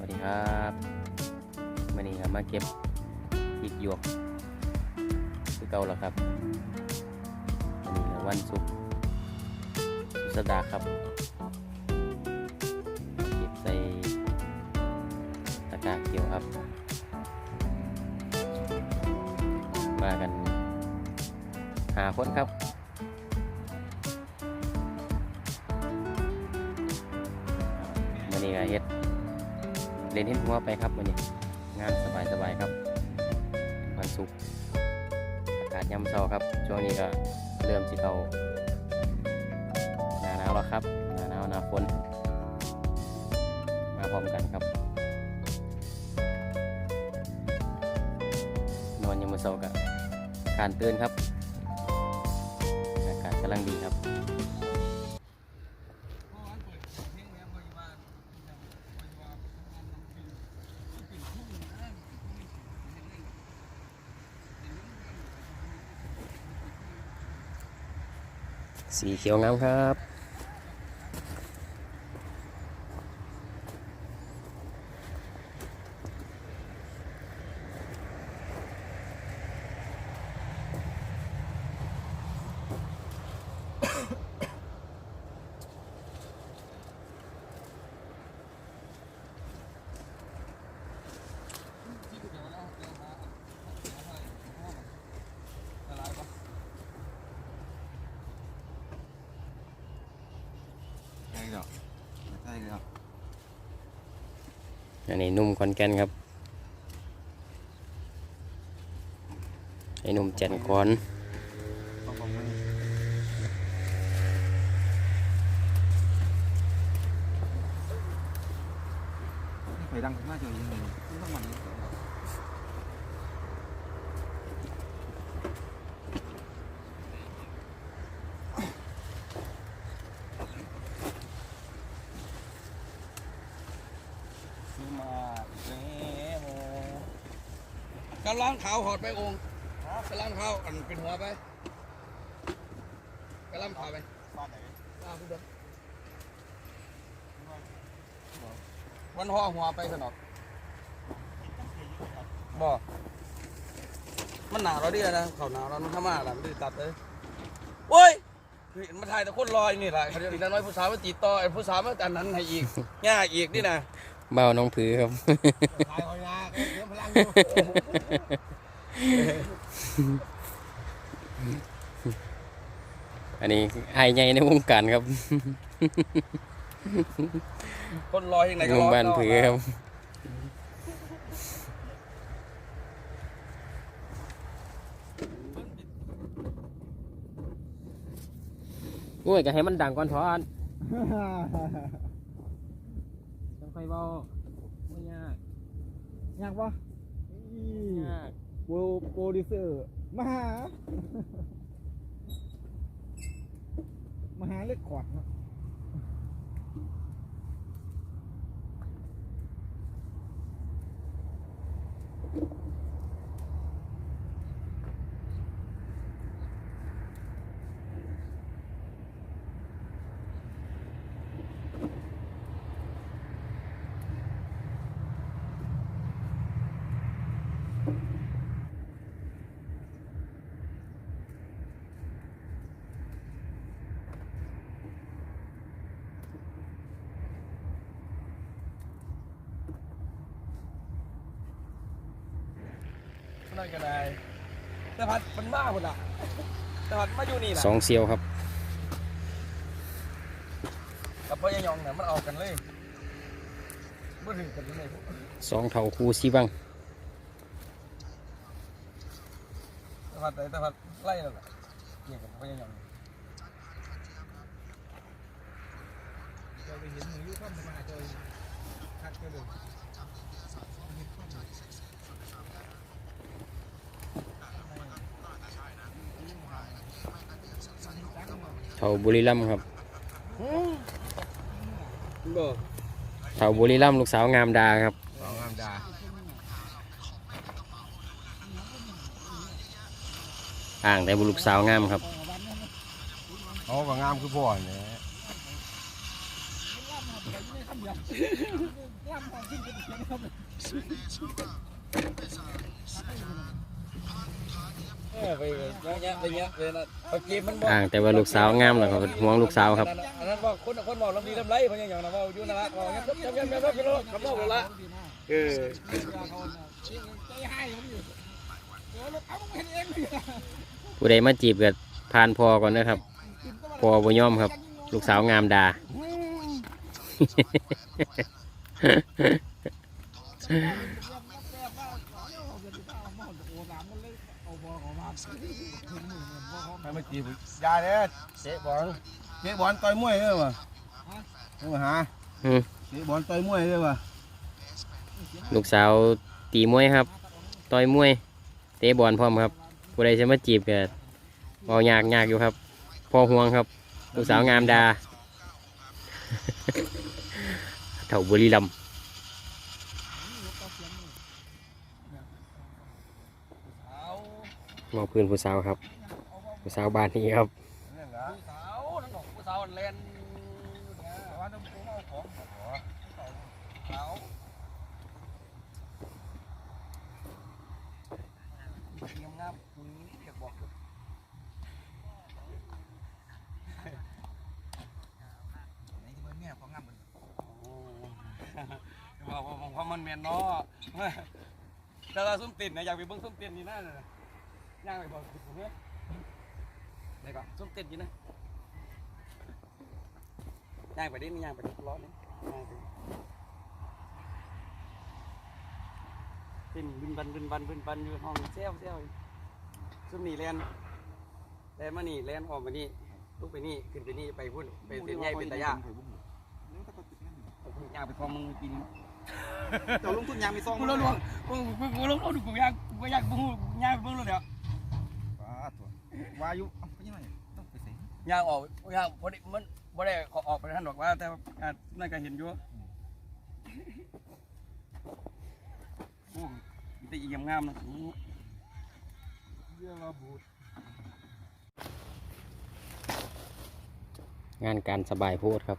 วัสดีครับมาเก็บพริกหยวกคือเก่าแล้วครับวันนี้วันศุกร์สุดสัปดาห์ครับ เก็บใส่ตะกร้าเขียวครับ มากันหาคนครับวันนี้ก็เฮ็ด เลนเห็นหัวไปครับวันนี้งานสบายๆครับ วันศุกร์อากาศยามเช้าครับ ช่วงนี้ก็เริ่มสิเขาหนาหนาวแล้วครับหนาหนาวหนาฝนมาพร้อมกันครับ นอนยังมือเช้ากับการตื่นครับ อากาศกำลังดีครับ สีเขียวงามครับ ใช่หรอกใช่หรอกอันนี้หนุ่มคอนแกนครับไอ้หนุ่มแจ่นกอนต้องบอกมือนี่ไฟดังมากจนยังไงต้องมัน มาแล้ว กำลังขาวหอดไปองค์กำลังขาวอันเป็นหัวไปกำลังขาวไปมาพูดเด้อวันห่อหัวไปสนอกบ่มันหนาวแล้วดินะเขาหนาวแล้วมันทำมาแล้วมันได้ตัดเลยโอ้ยเห็นมาถ่ายแต่คนลอยนี่แหละเขาเดี๋ยวอีกน้อยผู้สาวมาติดต่อไอ้ผู้สาวมาอันนั้นให้อีกง่ายอีกนี่นะเบ้าน้องผือครับขายห อยนาเดี๋ยวพลังอยู่อันนี้ไอ้ใหญ่ในวงการครับ คนลอยยังไงก็วลงอยบ้านผือครับโอ้ยก็ให้มันดังก่อนทอนต้องค่อยเบาไม่ยาก ยากปะยาก โปรโปรดิวเซอร์มหามหาเล็กขอดเน อะนั่นก็ได้แต่พัดมันบ้าหมดอะแต่พัดมาอยู่นี่แหละสองเซียวครับกับพ่อยายองเนี่ยมันเอากันเลยบ่ถึงกันเลยสองเท่าคูซีบังแต่พัดแต่พัดไล่แล้วแหละเนี่ยกับพ่อยายองเราไปเห็นหนูอยู่ข้ามมาเจอคัดก็เลย เท่าบุรีรัมย์ครับบ่เท่าบุรีรัมย์ลูกสาวงามดาครับสองงามดาอ่างแต่บุลูกสาวงามครับเขาก็งามคือพ่อเนี่ยเออ ไปเยอะแยะไปเยอะเลยนะปากเกมมันบอกอ่างแต่ว่าลูกสาวงามแล้วก็ห่วงลูกสาวครับ อันนั้นบอกคนคนบอกลำดีลำไรเพราะอย่างนั้นว่าอยู่นะละบอกยับยับยับยับยับยับคำบอกละเออผู้ใดมาจีบก็ผ่านพอก่อนนะครับพอบ่ยอมครับ ลูกสาวงามดา ให้มาจีบยาเด้อเตะบอลเตะบอลต่อยมวยเด้อวะนี่มาหาอืมเตะบอลต่อยมวยเด้อวะลูกสาวตีมวยครับ ต่อยมวย เตะบอลพร้อมครับผู้ใดจะมาจีบก็เอายากยากอยู่ครับ พอห่วงครับ ลูกสาวงามดาเถ่าบุรีรัมย์ สาว มอบพื้นผู้สาวครับ ผู้สาวบ้านนี้ครับนี่นละสาวนั่นบอกผู้สาวแลนว่าต้องผมเอาของขอสาวงามงามคุณอยากบอกนี่ที่มันเมียของงามมันบอกว่าผมว่ามันเมียนเนาะแต่เราส้มติดนะอยากไปเบิ้งส้มติดนี่นะย่างไปบอกผมเนี่ยไหนก่อนส้มติดอยู่นะย่างไปดิย่างไปดิร้อนนี่ย่างไปเป็นบินบันบินบันบินบันอยู่ห้องเซลเซลซุ่มนี่แลนแลนมานี่แลนออกมานี่ลุกไปนี่ขึ้นไปนี่ไปพุ่นไปเส้นใหญ่เป็นตะยาย่างไปคลองมึงปีนี้เจ้าลงทุนยางมีซองกูรู้รู้กูกูกูรู้รู้กูอยากกูอยากกูอยากเบิ่งรู้แล้วว้าตั ววายุเอ้าไปยังไงต้องไปเสียอยากออกอยากพอดีมันบ่ได้ขอออกไปท่านดอกว่า แต่อ่านั่นก็เห็นอยู่โอ้มีแต่อีงามๆนะเรื่องระบูดงานการสบายโพดครับ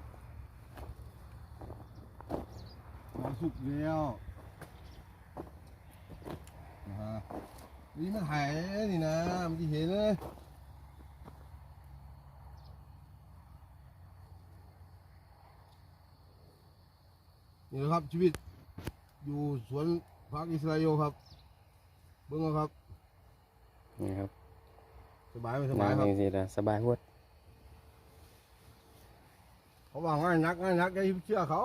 มันสุกแล้วนะฮะนี่มันหายนี่นะ มันจะเห็นเลยนี่นะครับชีวิต อยู่สวนพักอิสราเอลครับ เบิ้งเอาครับ นี่ครับ สบายไหมสนาบายงครับจริงๆนะสบายโพดเขาว่าง่ายนักง่ายนักอย่าเชื่อเขา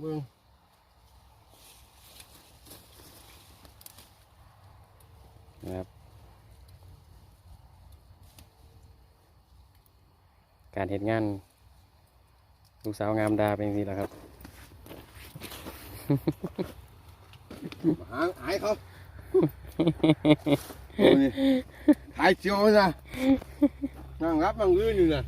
เบิ้งนะครับ การเหตุงาน ลูกสาวงามดาเป็นสิแหละครับ หางหายเขาหายเจียวนะนั่งรับนั่งยืนอยู่นะ